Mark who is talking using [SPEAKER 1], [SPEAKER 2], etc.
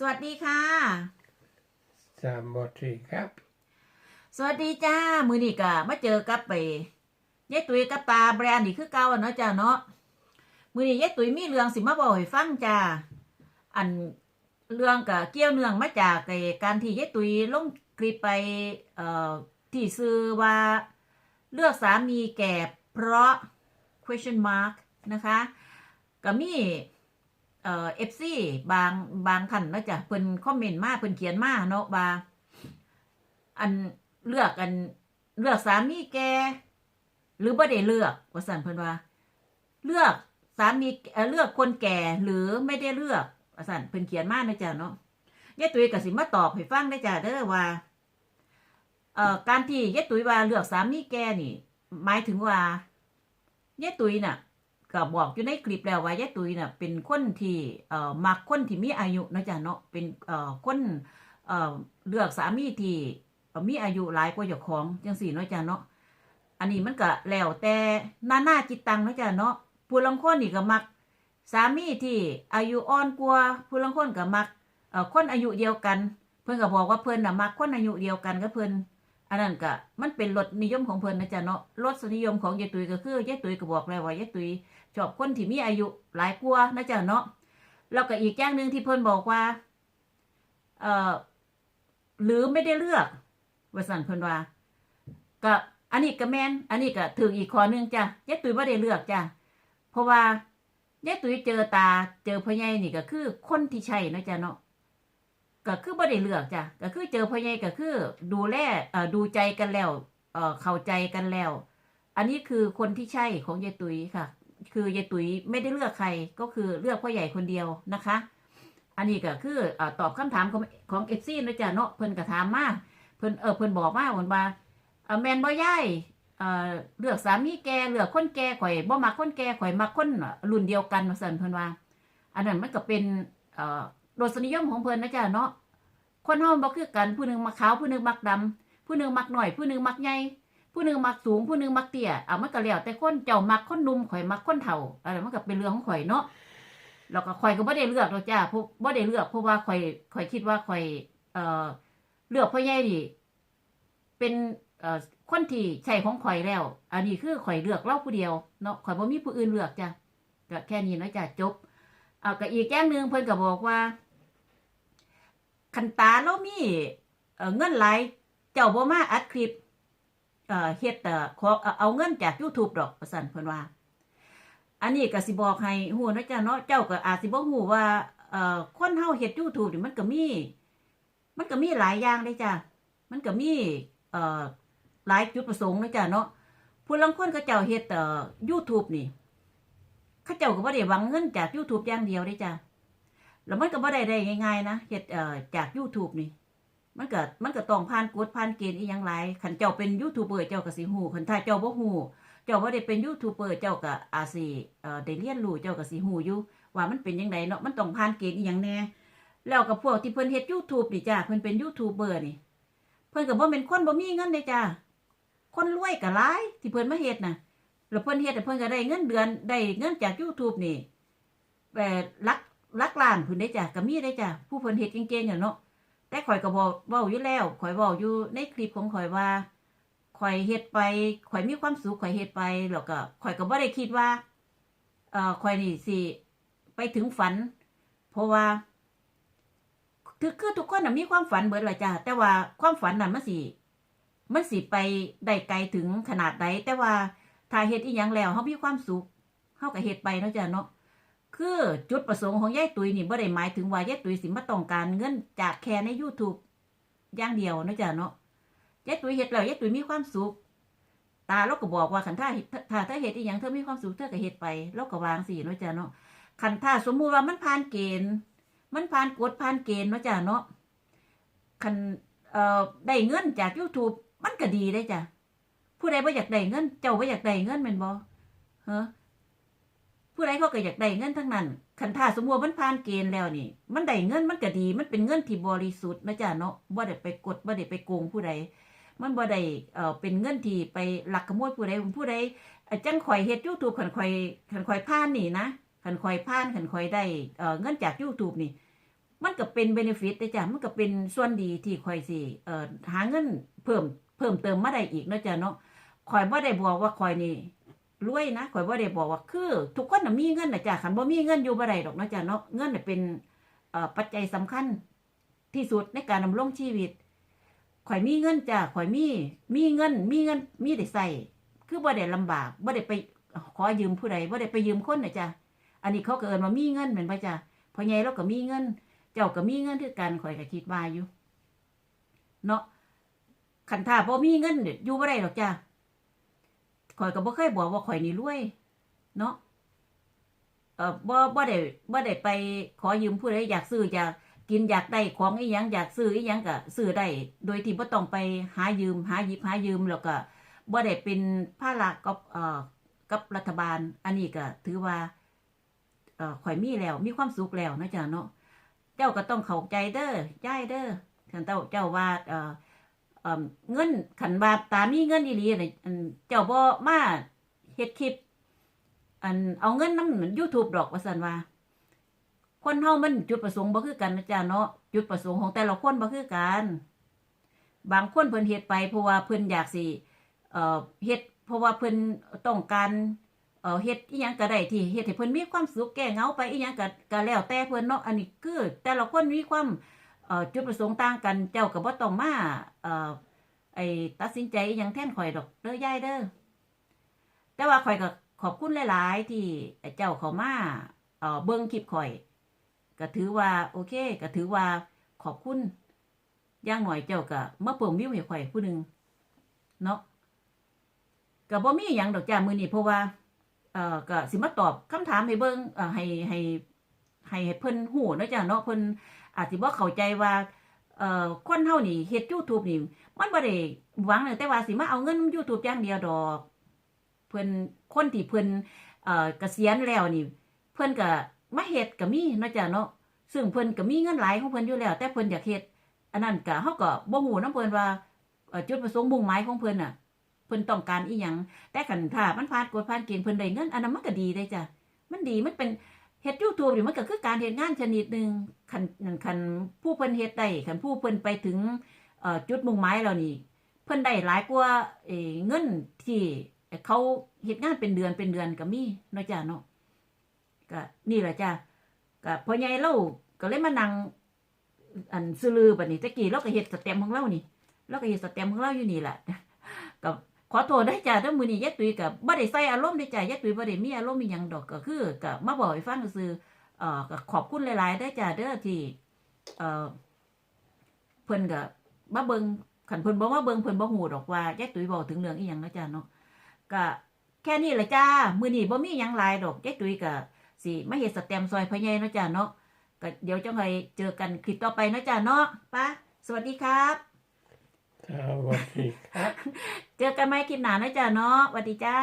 [SPEAKER 1] สวัสดีค่ะ
[SPEAKER 2] สามบทสี่ครับ
[SPEAKER 1] สวัสดีจ้า มือนี่กะมาเจอกับไปยายตุ๋ยกับตาแบรนด์นี่คือเก่าอะเนาะจ้าเนาะ มือนี่ยายตุ๋ยมีเรื่องสิมาบอกให้ฟังจ้า อันเรื่องกะเกี่ยวเนื่องมาจากไอ้การที่ยายตุ๋ยลงคลิปไปเอ่อที่ซื้อว่าเลือกสามีแก่เพราะ question mark นะคะก็มี เอ่อฟซีบางบางท่านนะจ้ะเพิ่นคอมเมนต์มาเพิ่นเขียนมาเนาะว่าอันเลือกอันเลือกสามีแก หรือบ่ได้เลือกว่าซั่นเพิ่นว่า เลือกสามีเออเลือกคนแก่หรือไม่ได้เลือกว่าซั่นเพิ่นเขียนมาเนาะจ้ะเนาะยายตุ้ยก็สิมาตอบให้ฟังได้จ้ะเด้อว่าเอ่อการที่ยายตุ้ยว่าเลือกสามีแกนี่ หมายถึงว่ายายตุ้ยน่ะ ก็บอกอยู่ในคลิปแล้วว่ายายตุยน่ะเป็นคนที่เอ่อมักคนที่มีอายุเนาะจ้ะเนาะเป็นเอ่อคนเอ่อเลือกสามีที่มีอายุหลายกว่าเจ้าของจังสี่เนาะจ้ะเนาะอันนี้มันก็แล้วแต่น้าหน้าจิตตังเนาะจ้ะเนาะผู้ลางคนนี่ก็มัก สามีที่อายุอ่อนกว่าผู้ลางคนก็มักเอ่อคนอายุเดียวกัน เพิ่อนก็บอกว่าเพิ่อนน่ะมักคนอายุเดียวกันกับเพิ่อน อันนั้นก็มันเป็นรสนิยมของเพิ่นนะจ๊ะเนาะรสนิยมของยายตุยก็คือยายตุยก็บอกแล้วว่ายายตุยชอบคนที่มีอายุหลายกว่านะจ๊ะเนาะแล้วก็อีกอย่างหนึ่งที่เพิ่นบอกว่า เอ่อหรือไม่ได้เลือกว่าสั่นเพิ่นว่าก็อันนี้ก็แมนอันนี้ก็ถึงอีกข้อหนึงจ้ะยายตุ้ยบ่ได้เลือกจ้ะเพราะว่ายายตุยเจอตาเจอพ่อใหญ่นี่ก็คือคนที่ใช่นะจ๊ะเนาะ ก็คือบ่ได้เลือกจ้ะก็คือเจอพ่อใหญ่ก็คือ ดูแลเอ่อดูใจกันแล้วเอ่อเข้าใจกันแล้ว อันนี้คือคนที่ใช่ของยายตุ้ยค่ะ คือยายตุ๋ยไม่ได้เลือกใครก็คือเลือกพ่อใหญ่คนเดียวนะคะ อันนี้ก็คือเออตอบคำถามของของเอฟซีนะจ๊ะเนาะเพิ่นก็ถามมาเพิ่นเออเพิ่นบอกมาว่าว่าเอ่อแมนบ่ยายเอ่อเลือกสามีแกเลือกคนแก่ข่อยบ่มักคนแก่ข่อยมักคนรุ่นเดียวกันว่าซั่นเพิ่นว่า อันนั้นมันก็เป็นเอ่อ รสนิยมของเพิ่นนะจ๊ะเนาะคนเฮาบ่คือกันผู้หนึงมักขาวผู้หนึงมักดำผู้หนึงมักน้อย ผู้หนึงมักใหญ่ผู้หนึ่งมักสูงผู้หนึ่งมักเตี้ยเอามันก็แล้วแต่คนเจ้ามักคนนุ่มข่อยมักคนเฒ่าอะไรมันก็เป็นเรื่องของข่อยเนาะแล้วก็ข่อยก็บ่ได้เลือกหรอกจ้าบ่ได้เลือกเพราะว่าข่อยข่อยคิดว่าข่อยเอ่อเลือกพ่อใหญ่นี่เป็นเอ่อคนที่ใช่ของข่อยแล้ว อันนี้คือข่อยเลือกเล่าผู้เดียวเนาะข่อยบ่มีผู้อื่นเลือกจ้ะก็แค่นี้เนาะจ้ะจบเอาก็อีกอย่งหนึ่งเพิ่นก็บอกว่า คันตาเรามีเอ่อเงินหลเจ้าบ่มาอัดคลิปเฮ็ดเอ่อขอเอาเงินจาก YouTube ดอกว่าซั่นเพิ่นว่า อันนี้ก็สิบอกให้ฮู้นะจ๊ะเนาะเจ้าก็อาจสิบ่ฮู้ว่าเอ่อคนเฮาเฮ็ด YouTube นี่มันก็มี มันก็มีหลายอย่างเลยจ้ะมันก็มีเอ่อหลายจุดประสงค์นะจ๊ะเนาะผู้ลางคนเขาเจ้าเฮ็ดเอ่อ YouTube นี่เขาเจ้าก็บ่ได้หวังเงินจาก YouTube อย่างเดียวเด้จ้ะ แล้วมันก็บ่ได้ได้ง่ายๆนะเฮ็ดเอ่อจาก YouTube นี่ มันก็มันก็ต้องผ่านกฎผ่านเกณฑ์อีหยังหลายคันเจ้าเป็นยูทูบเบอร์เจ้าก็สิฮู้คันถ้าเจ้าบ่ฮู้เจ้าบ่ได้เป็นยูทูบเบอร์เจ้าก็อาจสิเอ่อได้เรียนรู้เจ้าก็สิฮู้อยู่ว่ามันเป็นจังไดเนาะมันต้องผ่านเกณฑ์อีหยังแน่แล้วก็พวกที่เพิ่นเฮ็ด YouTube นี่จ้าเพิ่นเป็นยูทูบเบอร์นี่ เพิ่นก็บ่แม่นคนบ่มีเงินเด้จ้าคนรวยก็หลายที่เพิ่นมาเฮ็ดน่ะแล้วเพิ่นเฮ็ดให้เพิ่นก็ได้เงินเดือนได้เงินจาก YouTube นี่แบบหลัก ลักล้านพุ่นเด้จ้าก็มีได้จ้าผู้เพิ่นเฮ็ดเก่งๆอะเนาะแต่ข่อยก็บอกเว้าอยู่แล้วข่อยเว้าอยู่ในคลิปของข่อยว่าข่อยเฮ็ดไปข่อยมีความสุขข่อยเฮ็ดไปแล้วก็ข่อยก็บ่ได้คิดว่าเอ่อข่อยนี่สิไปถึงฝัน เพราะว่าคือคือทุกคนน่ะมีความฝันเบิดแหละจ้ะแต่ว่าความฝันน่ะมันสิมันสิไปได้ไกลถึงขนาดใดแต่ว่าถ้าเฮ็ดอีหยังแล้วเฮามีความสุขเฮาก็เฮ็ดไปเนาะจ้ะเนาะ คือจุดประสงค์ของยายตุยนี่บ่ได้หมายถึงว่ายายตุยสิมาต้องการเงินจากแค่ใน YouTube อย่างเดียวนะจ๊ะเนาะยายตุยเฮ็ดแล้วยายตุยมีความสุข ตาเราก็บอกว่าคันถ้าถ้าถ้าเฮ็ดอีหยังเธอมีความสุขเธอก็เฮ็ดไปเราก็วางสิเนะจ้ะเนาะคันถ้าสมมุติว่ามันผ่านเกณฑ์ มันผ่านกฎผ่านเกณฑ์นะจ้ะเนาะคันเอ่อได้เงินจาก YouTube มันก็ดีได้จ้ะผู้ใดบ่อยากได้เงิน เจ้าบ่อยากได้เงินแม่นบ่ฮะ ผู้ใดเขาก็อยากได้เงินทั้งนั้นคันถ้าสมมติว่ามันผ่านเกณฑ์แล้วนี่ มันได้เงินมันก็ดี มันเป็นเงินที่บริสุทธิ์นะจ๊ะเนาะบ่ได้ไปกดบ่ได้ไปโกงผู้ใดมันบ่ได้เอ่อเป็นเงินที่ไปลักขโมยผู้ใดผู้ใดเอ่อจังข่อยเฮ็ด YouTube คันข่อยคันข่อยผ่านนี่นะคันข่อยผ่านคันข่อยได้เอ่อเงินจาก YouTube นี่ มันก็เป็นเบนฟิตเด้อจ้ะมันก็เป็นส่วนดีที่ข่อยสิเอ่อหาเงินเพิ่มเพิ่มเติมมาได้อีกนะจ้ะเนาะข่อยบ่ได้บอกว่าข่อยนี่ รวยนะข่อยบ่ได้บอกว่าคือ ทุกคนน่ะมีเงินน่ะจ้ะคันบ่มีเงินอยู่บ่ได้ดอกเนาะจ้ะเนาะเงินน่ะเป็นเอ่อปัจจัยสำคัญที่สุดในการดำรงชีวิต ข่อยมีเงินจ้ะข่อยมี มีเงิน มีเงิน มีได้ใส่ คือบ่ได้ลำบาก บ่ได้ไปขอยืมผู้ใด บ่ได้ไปยืมคนน่ะจ้ะ อันนี้เขาก็เอิ้นว่ามีเงินแม่นบ่จ้ะพ่อใหญ่เราก็มีเงิน เจ้าก็มีเงินคือกันข่อยก็คิดว่าอยู่ เนาะคันถ้าบ่มีเงินอยู่บ่ได้หรอกจ้า ข่อยก็บ่เคยบอกว่าข่อยนี่รวย เนาะเอ่อบ่บ่ได้บ่ได้ไปขอยืมผู้ใดอยากซื้ออยากกินอยากได้ของอีหยังอยากซื้ออีหยังก็ซื้อได้โดยที่บ่ต้องไปหายืม หาหยิบหายืมแล้วก็บ่ได้เป็นภาระกับเอ่อกับรัฐบาล อันนี้ก็ถือว่าเอ่อข่อยมีแล้ว มีความสุขแล้วนะจ๊ะเนาะเจ้าก็ต้องเข้าใจเด้อย่ายเด้อขันเจ้าเจ้าว่าเอ่อ เงินขันบาตามีเงินอีหลีน่ะอันเจ้าบ่มาเฮ็ดคลิป อันเอาเงินน้ำ YouTube ดอกว่าซั่นว่า คนเฮามันจุดประสงค์บ่คือกันนะจ๊ะเนาะจุดประสงค์ของแต่ละคนบ่คือกัน บางคนเพิ่นเฮ็ดไปเพราะว่าเพิ่นอยากสิเอ่อเฮ็ดเพราะว่าเพิ่นต้องการเอ่อเฮ็ดอีหยังก็ได้ที่เฮ็ดให้เพิ่นมีความสุขแก้เหงาไปอีหยังก็ก็แล้วแต่เพิ่นเนาะอันนี้คือ แต่ละคนมีความ จุดประสงค์ต่างกันเจ้าก็บ่ต้องมาเอ่อไอ้ตัดสินใจยังแท่นข่อยดอกเด้อยายเด้อแต่ว่าข่อยก็ขอบคุณหลาย ๆ ที่เจ้าเขามาเอ่อเบิ่งคลิปข่อยก็ถือว่าโอเคก็ถือว่าขอบคุณย่างหน่อยเจ้าก็มาเพิ่มวิวให้ข่อยผู้หนึ่งเนาะก็บ่มีหยังดอกจ้ามือนี้เพราะว่าเอ่อก็สิมาตอบคำถามให้เบิ่งเอ่อให้ให้ให้เพิ่นฮู้เนาะจ้ะเนาะเพิ่น อาจสิบ่เข้าใจว่าเอ่อคนเฮานี่เฮ็ด YouTube นี่ มันบ่ได้หวังแต่ว่าสิมาเอาเงิน YouTube อย่างเดียวดอก เพิ่นคนที่เพิ่นเอ่อเกษียณแล้วนี่ เพิ่นก็มาเฮ็ดก็มีเนาะจ้ะเนาะซึ่งเพิ่นก็มีเงินหลายของเพิ่นอยู่แล้ว แต่เพิ่นอยากเฮ็ดอันนั้นก็เฮาก็บ่ฮู้นำเพิ่นว่าจุดประสงค์มุ่งหมายของเพิ่นน่ะเพิ่นต้องการอีหยังแต่คันถ้ามันผ่านกฎผ่านเกณฑ์เพิ่นได้เงินอันนั้นมันก็ดีได้จ้ะมันดีมันเป็น เฮ็ด YouTube นี่มันก็คือการเฮ็ดงานชนิดหนึ่งคันคันผู้เพิ่นเฮ็ดได้คันผู้เพิ่นไปถึงจุดมุ่งหมายแล้วนี่ เพิ่นได้หลายกว่าเงินที่เขาเฮ็ดงานเป็นเดือนเป็นเดือนก็มีเนาะจ้ะเนาะก็นี่แหละจ้ะก็พอใหญ่เราก็เลยมานั่งอันซื้อลือบัดนี้ตะกี้เราก็เฮ็ดสแตมของเรานี่เราก็เฮ็ดสแตมของเราอยู่นี่แหละ ขอโทษได้จ้ะเด้อมื้อนี้ยายตุ้ยก็บ่ได้ใส่อารมณ์ได้จ้ะยายตุ้ยบ่ได้มีอารมณ์อีหยังดอกก็คือก็มาบอกให้ฟังซื่อเอ่อขอบคุณหลายๆได้จ้ะเด้อที่เอ่อเพิ่นก็มาเบิ่งคันเพิ่นบอกว่าเบิ่งเพิ่นบ่ฮู้ดอกว่ายายตุ้ยบอกถึงเรื่องอีหยังนะจ้ะเนาะก็แค่นี้แหละจ้ามือนี้บ่มีหยังหลายดอกยายตุ้ยก็สิมาเฮ็ดสแตมซอยพ่อใหญ่เนาะจ้ะเนาะก็เดี๋ยวจังไงเจอกันคลิปต่อไปเนาะจ้ะเนาะป้าสวัสดีครับ ครับ
[SPEAKER 2] สวัสดีครับ
[SPEAKER 1] เจอกันไหมคลิปหนานะจ๊ะเนาะสวัสดีจ้า